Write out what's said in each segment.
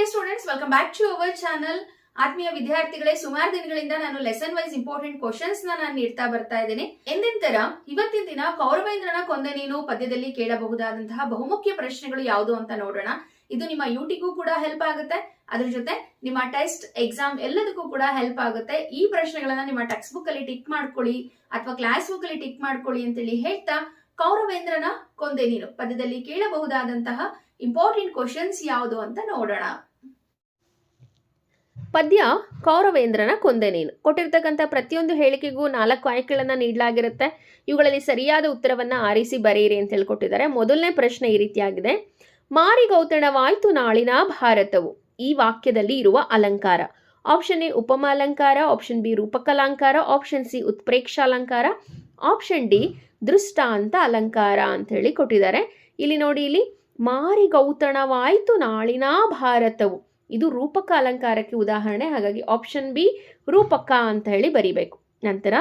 Dear students welcome back to our channel ಆತ್ಮೀಯ ವಿದ್ಯಾರ್ಥಿಗಳೇ, ಸುಮಾರು ದಿನಗಳಿಂದ ನಾನು ಲೆಸನ್ ವೈಸ್ ಇಂಪಾರ್ಟೆಂಟ್ ಕ್ವಶನ್ಸ್ ನಾನು ನೀಡ್ತಾ ಬರ್ತಾ ಇದ್ದೇನೆ. ತರ ಇವತ್ತಿನ ದಿನ ಕೌರವೇಂದ್ರನ ಕೊಂದ ನೀನು ಪದ್ಯದಲ್ಲಿ ಕೇಳಬಹುದಾದಂತಹ ಬಹುಮುಖ್ಯ ಪ್ರಶ್ನೆಗಳು ಯಾವುದು ಅಂತ ನೋಡೋಣ. ಇದು ನಿಮ್ಮ ಯೂಟಿಗೂ ಕೂಡ ಹೆಲ್ಪ್ ಆಗುತ್ತೆ. ಅದ್ರ ಜೊತೆ ನಿಮ್ಮ ಟೆಸ್ಟ್ ಎಕ್ಸಾಮ್ ಎಲ್ಲದಕ್ಕೂ ಕೂಡ ಹೆಲ್ಪ್ ಆಗುತ್ತೆ. ಈ ಪ್ರಶ್ನೆಗಳನ್ನ ನಿಮ್ಮ ಟೆಕ್ಸ್ಟ್ ಬುಕ್ ಅಲ್ಲಿ ಟಿಕ್ ಮಾಡ್ಕೊಳ್ಳಿ ಅಥವಾ ಕ್ಲಾಸ್ ಬುಕ್ ಅಲ್ಲಿ ಟಿಕ್ ಮಾಡ್ಕೊಳ್ಳಿ ಅಂತೇಳಿ ಹೇಳ್ತಾ ಕೌರವೇಂದ್ರನ ಕೊಂದೆ ನೀನು. ಪದ್ಯದಲ್ಲಿ ಕೇಳಬಹುದಾದಂತಹ ಇಂಪಾರ್ಟೆಂಟ್ ಕ್ವಶನ್ಸ್ ಯಾವುದು ಅಂತ ನೋಡೋಣ. ಪದ್ಯ ಕೌರವೇಂದ್ರನ ಕೊಂದೆ ನೀನು. ಕೊಟ್ಟಿರ್ತಕ್ಕಂಥ ಪ್ರತಿಯೊಂದು ಹೇಳಿಕೆಗೂ ನಾಲ್ಕು ಆಯ್ಕೆಗಳನ್ನು ನೀಡಲಾಗಿರುತ್ತೆ. ಇವುಗಳಲ್ಲಿ ಸರಿಯಾದ ಉತ್ತರವನ್ನು ಆರಿಸಿ ಬರೆಯಿರಿ ಅಂತ ಹೇಳ್ಕೊಟ್ಟಿದ್ದಾರೆ. ಮೊದಲನೇ ಪ್ರಶ್ನೆ ಈ ರೀತಿಯಾಗಿದೆ. ಮಾರಿಗೌತಣವಾಯಿತು ನಾಳಿನ ಭಾರತವು. ಈ ವಾಕ್ಯದಲ್ಲಿ ಇರುವ ಅಲಂಕಾರ. ಆಪ್ಷನ್ ಎ ಉಪಮ ಅಲಂಕಾರ, ಆಪ್ಷನ್ ಬಿ ರೂಪಕಲಾಂಕಾರ ಆಪ್ಷನ್ ಸಿ ಉತ್ಪ್ರೇಕ್ಷಾಲಂಕಾರ ಆಪ್ಷನ್ ಡಿ ದೃಷ್ಟಾಂತ ಅಲಂಕಾರ ಅಂತ ಹೇಳಿ ಕೊಟ್ಟಿದ್ದಾರೆ. ಇಲ್ಲಿ ನೋಡಿ ಇಲ್ಲಿ ಮಾರಿಗೌತಣವಾಯಿತು ನಾಳಿನ ಭಾರತವು. ಇದು ರೂಪಕ ಅಲಂಕಾರಕ್ಕೆ ಉದಾಹರಣೆ. ಹಾಗಾಗಿ ಆಪ್ಷನ್ ಬಿ ರೂಪಕ ಅಂತ ಹೇಳಿ ಬರಿಬೇಕು. ನಂತರ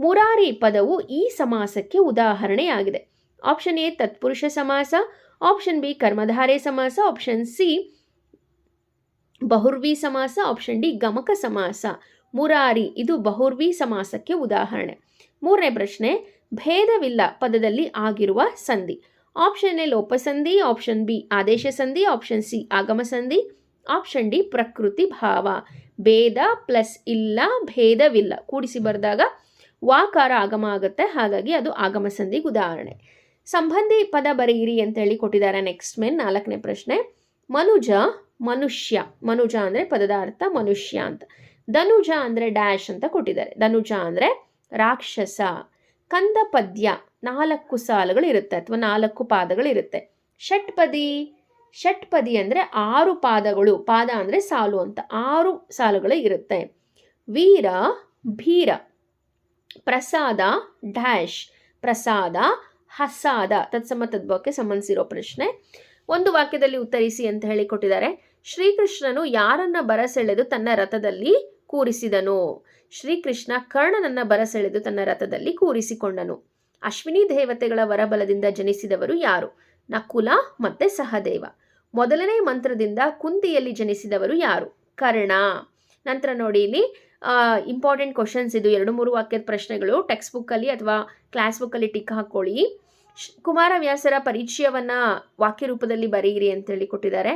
ಮುರಾರಿ ಪದವು ಈ ಸಮಾಸಕ್ಕೆ ಉದಾಹರಣೆಯಾಗಿದೆ. ಆಪ್ಷನ್ ಎ ತತ್ಪುರುಷ ಸಮಾಸ ಆಪ್ಷನ್ ಬಿ ಕರ್ಮಧಾರೆ ಸಮಾಸ ಆಪ್ಷನ್ ಸಿ ಬಹುರ್ವಿ ಸಮಾಸ ಆಪ್ಷನ್ ಡಿ ಗಮಕ ಸಮಾಸ. ಮುರಾರಿ ಇದು ಬಹುರ್ವಿ ಸಮಾಸಕ್ಕೆ ಉದಾಹರಣೆ. ಮೂರನೇ ಪ್ರಶ್ನೆ, ಭೇದವಿಲ್ಲ ಪದದಲ್ಲಿ ಆಗಿರುವ ಸಂಧಿ. ಆಪ್ಷನ್ ಎ ಲೋಪಸಂಧಿ ಆಪ್ಷನ್ ಬಿ ಆದೇಶ ಸಂಧಿ ಆಪ್ಷನ್ ಸಿ ಆಗಮ ಸಂಧಿ. ಆಪ್ಷನ್ ಡಿ ಪ್ರಕೃತಿ ಭಾವ. ಭೇದ ಪ್ಲಸ್ ಇಲ್ಲ, ಭೇದವಿಲ್ಲ. ಕೂಡಿಸಿ ಬರೆದಾಗ ವಾಕಾರ ಆಗಮ ಆಗುತ್ತೆ. ಹಾಗಾಗಿ ಅದು ಆಗಮ ಸಂಧಿಗೆ ಉದಾಹರಣೆ. ಸಂಬಂಧಿ ಪದ ಬರೆಯಿರಿ ಅಂತ ಹೇಳಿ ಕೊಟ್ಟಿದ್ದಾರೆ ನೆಕ್ಸ್ಟ್ ಮೇನ್ ನಾಲ್ಕನೇ ಪ್ರಶ್ನೆ. ಮನುಜ, ಮನುಷ್ಯ. ಮನುಜ ಅಂದರೆ ಪದದ ಅರ್ಥ ಮನುಷ್ಯ ಅಂತ. ಧನುಜ ಅಂದರೆ ಡ್ಯಾಶ್ ಅಂತ ಕೊಟ್ಟಿದ್ದಾರೆ. ಧನುಜ ಅಂದರೆ ರಾಕ್ಷಸ. ಕಂದ ಪದ್ಯ ನಾಲ್ಕು ಸಾಲುಗಳು ಇರುತ್ತೆ ಅಥವಾ ನಾಲ್ಕು ಪಾದಗಳಿರುತ್ತೆ. ಷಟ್ಪದಿ ಷಟ್ಪದಿ ಅಂದರೆ ಆರು ಪಾದಗಳು, ಪಾದ ಅಂದರೆ ಸಾಲು ಅಂತ ಆರು ಸಾಲುಗಳು ಇರುತ್ತೆ. ವೀರ, ಭೀರ, ಪ್ರಸಾದ, ಡ್ಯಾಶ್, ಪ್ರಸಾದ, ಹಸಾದ ತತ್ಸಮ ತದ್ಭವಕ್ಕೆ ಸಂಬಂಧಿಸಿರೋ ಪ್ರಶ್ನೆ. ಒಂದು ವಾಕ್ಯದಲ್ಲಿ ಉತ್ತರಿಸಿ ಅಂತ ಹೇಳಿ ಕೊಟ್ಟಿದ್ದಾರೆ. ಶ್ರೀಕೃಷ್ಣನು ಯಾರನ್ನ ಬರಸೆಳೆದು ತನ್ನ ರಥದಲ್ಲಿ ಕೂರಿಸಿದನು? ಶ್ರೀಕೃಷ್ಣ ಕರ್ಣನನ್ನ ಬರಸೆಳೆದು ತನ್ನ ರಥದಲ್ಲಿ ಕೂರಿಸಿಕೊಂಡನು. ಅಶ್ವಿನಿ ದೇವತೆಗಳ ವರಬಲದಿಂದ ಜನಿಸಿದವರು ಯಾರು? ನಕುಲ ಮತ್ತೆ ಸಹದೇವ. ಮೊದಲನೇ ಮಂತ್ರದಿಂದ ಕುಂತಿಯಲ್ಲಿ ಜನಿಸಿದವರು ಯಾರು? ಕರ್ಣ. ನಂತರ ನೋಡಿ ಇಲ್ಲಿ ಇಂಪಾರ್ಟೆಂಟ್ ಕ್ವಶನ್ಸ್ ಇದು. ಎರಡು ಮೂರು ವಾಕ್ಯದ ಪ್ರಶ್ನೆಗಳು. ಟೆಕ್ಸ್ಟ್ ಬುಕ್ಕಲ್ಲಿ ಅಥವಾ ಕ್ಲಾಸ್ ಬುಕ್ಕಲ್ಲಿ ಟಿಕ್ ಹಾಕ್ಕೊಳ್ಳಿ ಕುಮಾರವ್ಯಾಸರ ಪರಿಚಯವನ್ನು ವಾಕ್ಯ ರೂಪದಲ್ಲಿ ಬರೆಯಿರಿ ಅಂತೇಳಿ ಕೊಟ್ಟಿದ್ದಾರೆ.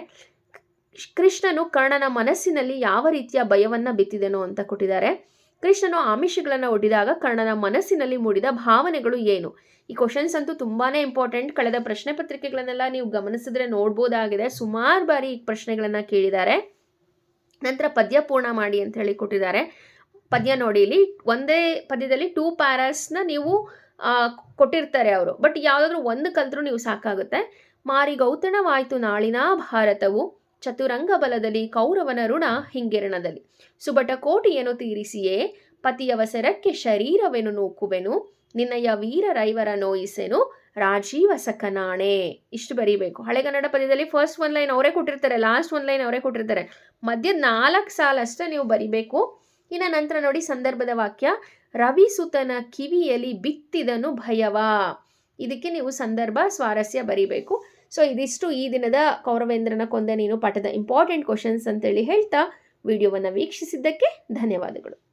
ಕೃಷ್ಣನು ಕರ್ಣನ ಮನಸ್ಸಿನಲ್ಲಿ ಯಾವ ರೀತಿಯ ಭಯವನ್ನು ಬಿತ್ತಿದನು ಅಂತ ಕೊಟ್ಟಿದ್ದಾರೆ. ಕೃಷ್ಣನು ಆಮಿಷಗಳನ್ನು ಒಡ್ಡಿದಾಗ ಕರ್ಣನ ಮನಸ್ಸಿನಲ್ಲಿ ಮೂಡಿದ ಭಾವನೆಗಳು ಏನು? ಈ ಕ್ವಶನ್ಸ್ ಅಂತೂ ತುಂಬಾನೇ ಇಂಪಾರ್ಟೆಂಟ್ ಕಳೆದ ಪ್ರಶ್ನೆ ಪತ್ರಿಕೆಗಳನ್ನೆಲ್ಲ ನೀವು ಗಮನಿಸಿದ್ರೆ ನೋಡ್ಬೋದಾಗಿದೆ. ಸುಮಾರು ಬಾರಿ ಈ ಪ್ರಶ್ನೆಗಳನ್ನು ಕೇಳಿದ್ದಾರೆ. ನಂತರ ಪದ್ಯ ಪೂರ್ಣ ಮಾಡಿ ಅಂತ ಹೇಳಿ ಕೊಟ್ಟಿದ್ದಾರೆ. ಪದ್ಯ ನೋಡಿ ಇಲ್ಲಿ. ಒಂದೇ ಪದ್ಯದಲ್ಲಿ ಟೂ ಪ್ಯಾರಾಸ್ನ ನೀವು ಕೊಟ್ಟಿರ್ತಾರೆ ಅವರು. ಬಟ್ ಯಾವುದಾದ್ರೂ ಒಂದು ನೀವು ಸಾಕಾಗುತ್ತೆ. ಮಾರಿ ಗೌತಣವಾಯಿತು ನಾಳಿನ ಭಾರತವು. ಚತುರಂಗ ಬಲದಲ್ಲಿ ಕೌರವನ ಋಣ ಹಿಂಗಿರಣದಲ್ಲಿ ಸುಬಟ ಕೋಟಿಯನ್ನು ತೀರಿಸಿಯೇ ಪತಿಯವಸರಕ್ಕೆ ಶರೀರವೆನು ನೂಕುವೆನು ನಿನ್ನಯ ವೀರ ರೈವರ ನೋಯಿಸೆನು, ರಾಜೀವ ಸಖನಾಣೆ. ಇಷ್ಟು ಬರೀಬೇಕು. ಹಳೆಗನ್ನಡ ಪದ್ಯದಲ್ಲಿ ಫಸ್ಟ್ ಒನ್ ಲೈನ್ ಅವರೇ ಕೊಟ್ಟಿರ್ತಾರೆ ಲಾಸ್ಟ್ ಒನ್ ಲೈನ್ ಅವರೇ ಕೊಟ್ಟಿರ್ತಾರೆ. ಮಧ್ಯದ ನಾಲ್ಕು ಸಾಲ ಅಷ್ಟೇ ನೀವು ಬರಿಬೇಕು. ಇನ್ನು ನಂತರ ನೋಡಿ ಸಂದರ್ಭದ ವಾಕ್ಯ, ರವಿಸುತನ ಕಿವಿಯಲ್ಲಿ ಬಿತ್ತಿದನು ಭಯವ. ಇದಕ್ಕೆ ನೀವು ಸಂದರ್ಭ, ಸ್ವಾರಸ್ಯ ಬರಿಬೇಕು. ಸೊ ಇದಿಷ್ಟು ಈ ದಿನದ ಕೌರವೇಂದ್ರನ ಕೊಂದೆ ನೀನು ಪಠದ ಇಂಪಾರ್ಟೆಂಟ್ ಕ್ವಶನ್ಸ್ ಅಂತೇಳಿ ಹೇಳ್ತಾ ವಿಡಿಯೋವನ್ನು ವೀಕ್ಷಿಸಿದ್ದಕ್ಕೆ ಧನ್ಯವಾದಗಳು.